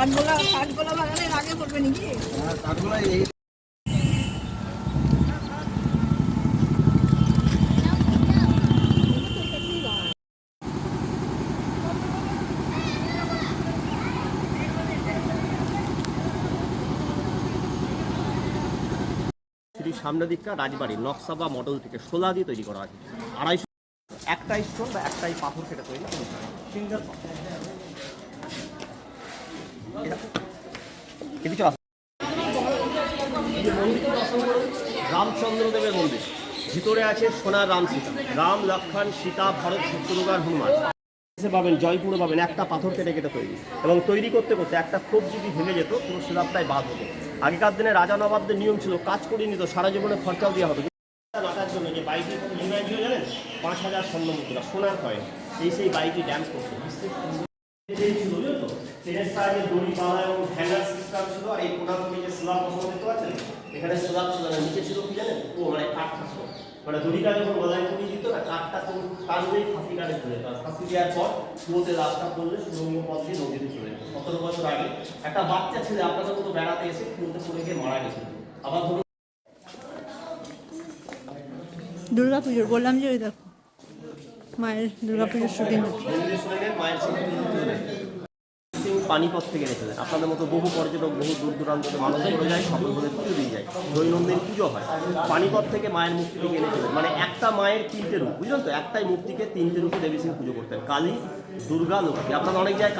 কাঠগোলা কাঠগোলা বাগানের আগে করবে নাকি? কাঠগোলা এই সিটির সামনের দিকটা রাজবাড়ি নকশা বা মডেল থেকে সোলা দিয়ে তৈরি করা আছে। আড়াইশো একটাই স্টোন বা একটাই পাথর কেটে তৈরি সিঙ্গেল এদিকে আসুন। এই যে মন্দিরটি দর্শন করুন রামচন্দ্র দেবের মন্দির। ভিতরে আছে সোনার রাম সীতা। রাম, লক্ষণ, সীতা, ভরত শত্রুঘ্ন আর হনুমান। পাবেন, জয়পুরে পাবেন একটা পাথর কেটে কেটে তৈরি। এবং তৈরি করতে করতে একটা ক্ষোভ যদি ভেঙে যেত, পুরো শিলাপটাই বাদ হতো। আগেকার দিনে রাজা নবাবদের নিয়ম ছিল, কাজ করে নিত, সারা জীবনে খরচাও দেওয়া হতো। পাঁচ হাজার স্বর্ণ মুদ্রা সোনার কয়েন। এই সেই বাইকে ড্যান্স করতো। দড়ি বাঁধা এবং হ্যাঙ্গার সিস্টেম ছিল আর এই যে বসানো দেখতে পাচ্ছেন এখানে স্ল্যাব ছিল না নিচে ছিল কি জানেন? ও মানে কাঠ মানে দড়িটা যখন গলায় দিত না কাঠটা তো টানলেই ফাঁসি কাটে চলে যেত। ফাঁসি দেওয়ার পর লাশটা পড়লে সুরঙ্গ পথ দিয়ে নদীতে চলে যেত। সতেরো বছর আগে একটা বাচ্চা ছেলে আপনাদের মতো বেড়াতে এসে পড়ে গিয়ে মারা গেছিল আবার ধরুন দুর্গা পুজোর বললাম যে ওই দেখো মায়ের দুর্গা পুজোর শুটিং মায়ের পানিপথ থেকে রেখেছেন আপনাদের মতো বহু পর্যটক বহু দূর দূরান্ত থেকে মানুষ করে যায়, সকল বলে পুজো দিয়ে যায়, দৈনন্দিন পুজো হয়। পানিপথ থেকে মায়ের মূর্তি থেকে এনেছিলেন মানে একটা মায়ের তিনটে রূপ, বুঝলেন তো? একটাই মূর্তিকে তিনটে রূপে দেবী সিং পুজো করতেন। কালী, দুর্গা, লক্ষ্মী। আপনারা অনেক জায়গায়